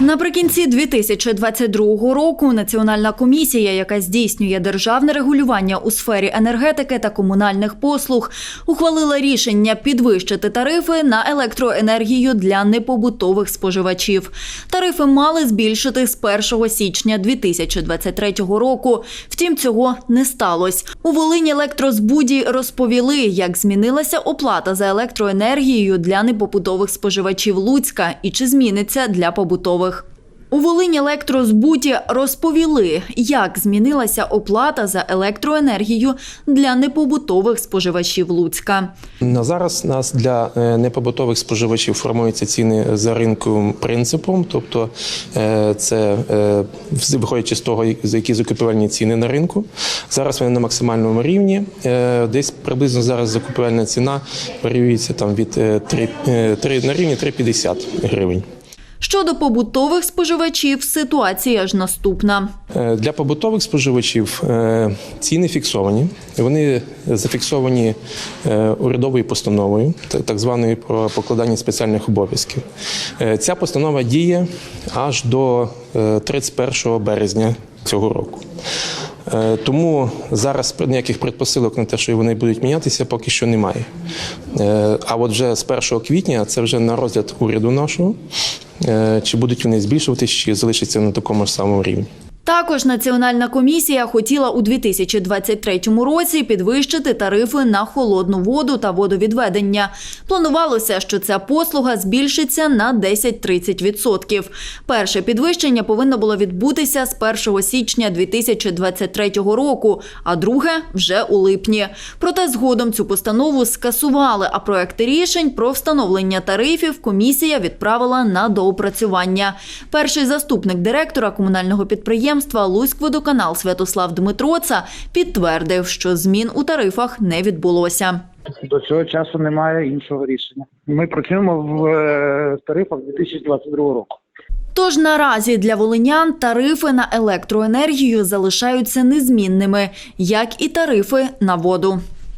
Наприкінці 2022 року Національна комісія, яка здійснює державне регулювання у сфері енергетики та комунальних послуг, ухвалила рішення підвищити тарифи на електроенергію для непобутових споживачів. Тарифи мали збільшити з 1 січня 2023 року. Втім, цього не сталося. У Волині електрозбуді розповіли, як змінилася оплата за електроенергією для непобутових споживачів Луцька і чи зміниться для побутових. У Волині електрозбуті розповіли, як змінилася оплата за електроенергію для непобутових споживачів Луцька. На зараз нас для е, непобутових споживачів формуються ціни за ринковим принципом, тобто е, це е, виходячи з того, за які закупівельні ціни на ринку. Зараз вони на максимальному рівні. Десь приблизно зараз закупівельна ціна варіюється там від е, 3, е, 3 на рівні 3,50 гривень. Щодо побутових споживачів, ситуація ж наступна. Е, Для побутових споживачів е, ціни фіксовані. Вони зафіксовані е, урядовою постановою, так званою про покладання спеціальних обов'язків. Ця постанова діє аж до е, 31 березня цього року. Тому зараз ніяких предпосилок на те, що вони будуть мінятися, поки що немає. А от вже з 1 квітня це вже на розгляд уряду нашого. Е, Чи будуть вони збільшуватись, чи залишаться на такому ж самому рівні. Також Національна комісія хотіла у 2023 році підвищити тарифи на холодну воду та водовідведення. Планувалося, що ця послуга збільшиться на 10-30%. Перше підвищення повинно було відбутися з 1 січня 2023 року, а друге вже у липні. Проте згодом цю постанову скасували, а проекти рішень про встановлення тарифів комісія відправила на доопрацювання. Перший заступник директора комунального підприємства Луськводоканал Святослав Дмитроца підтвердив, що змін у тарифах не відбулося. До цього часу немає іншого рішення. Ми працюємо в е, тарифах 2022 року. Тож наразі для волинян тарифи на електроенергію залишаються незмінними, як і тарифи на воду.